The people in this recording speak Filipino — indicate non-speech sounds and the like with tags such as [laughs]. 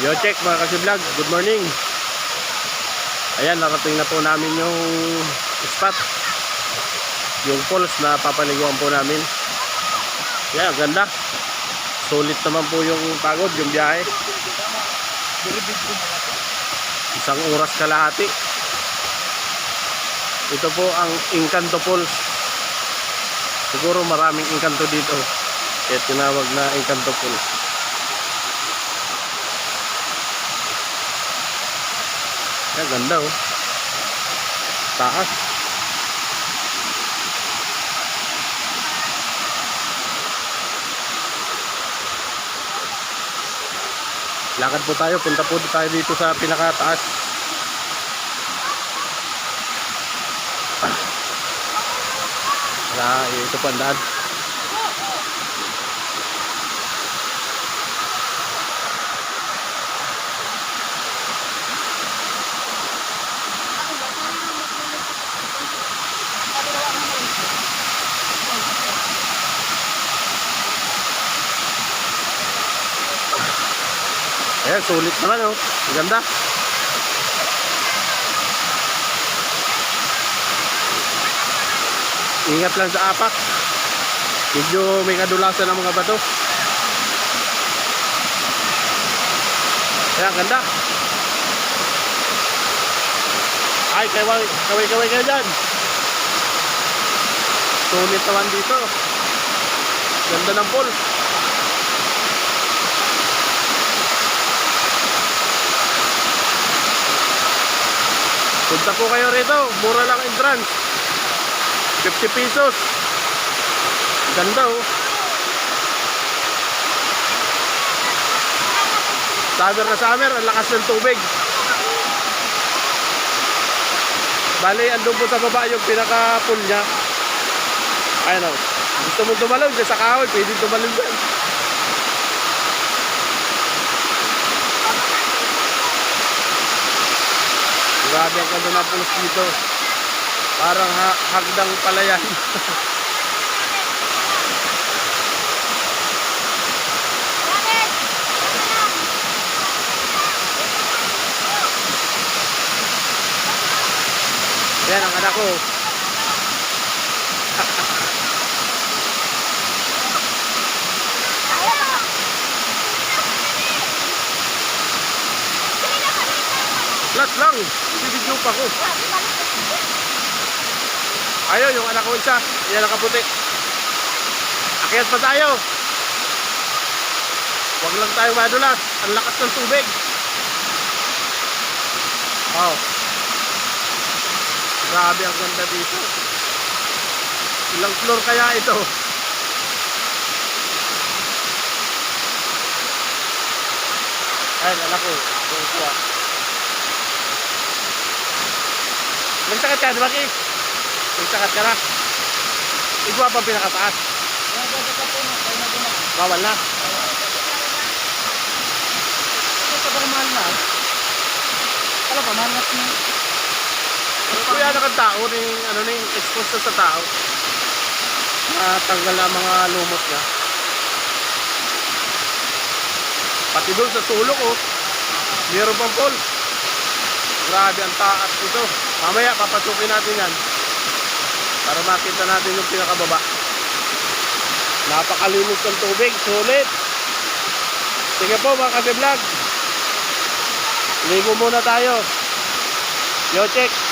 Yo check mga kasi-vlog, good morning. Ayan, narating na po namin yung spot. Yung falls na papaliguan po namin. Yan, ang ganda. Sulit naman po yung pagod, yung biyahe. Isang oras kalahati. Ito po ang Encanto Falls. Siguro maraming Encanto dito. Kaya tinawag na Encanto Falls. Ang ganda oh. Taas. Lakad po tayo, punta po tayo dito sa pinakataas. Wala, ito po ang daan. Ayan, sulit naman oh. Ang ganda. Ingat lang sa apak. Medyo may kadulasan ng mga bato. Ayan, ganda. Ay, kaway, kaway, kaway kayo dyan. Sulit naman dito. Ganda ng pool. Punta po kayo rito. Mura lang entrance. 50 pesos. Ganda oh. Summer na summer, ang lakas ng tubig. Bali, andun po sa baba yung pinaka-pool niya. Ayun oh. Gusto mo tumalon dyan sa kahoy, pwede tumalon dyan. Grabe ang ganda ng pools dito. Parang ha hagdang palayan. Yan ang anak ko. [laughs] Flat lang. Bibidyo pa ko. Ayaw, yung anak ko isa. Yan nakaputi. Akyat pa tayo. Huwag lang tayo madulas. Ang lakas ng tubig. Wow. Grabe ang ganda dito. Ilang floor kaya ito? Ay, anak ko. Yung kuha. Nagsakat ka, di ba, Ki? Nagsakat ka na. Igwa pa pinakataas. Bawal na. Kalau pa, malas na. Kuya na kang tao, ning, ano ning exposed na sa tao. Natanggal na ang mga lumot niya. Pati doon sa sulok, oh. Meron pang pool. Grabe ang taas nito. Mamaya, papasukin natin yan. Para makita natin yung pinakababa. Napakalinis ng tubig. Sulit. Sige po mga kasi vlog. Ligo muna tayo. Yo check.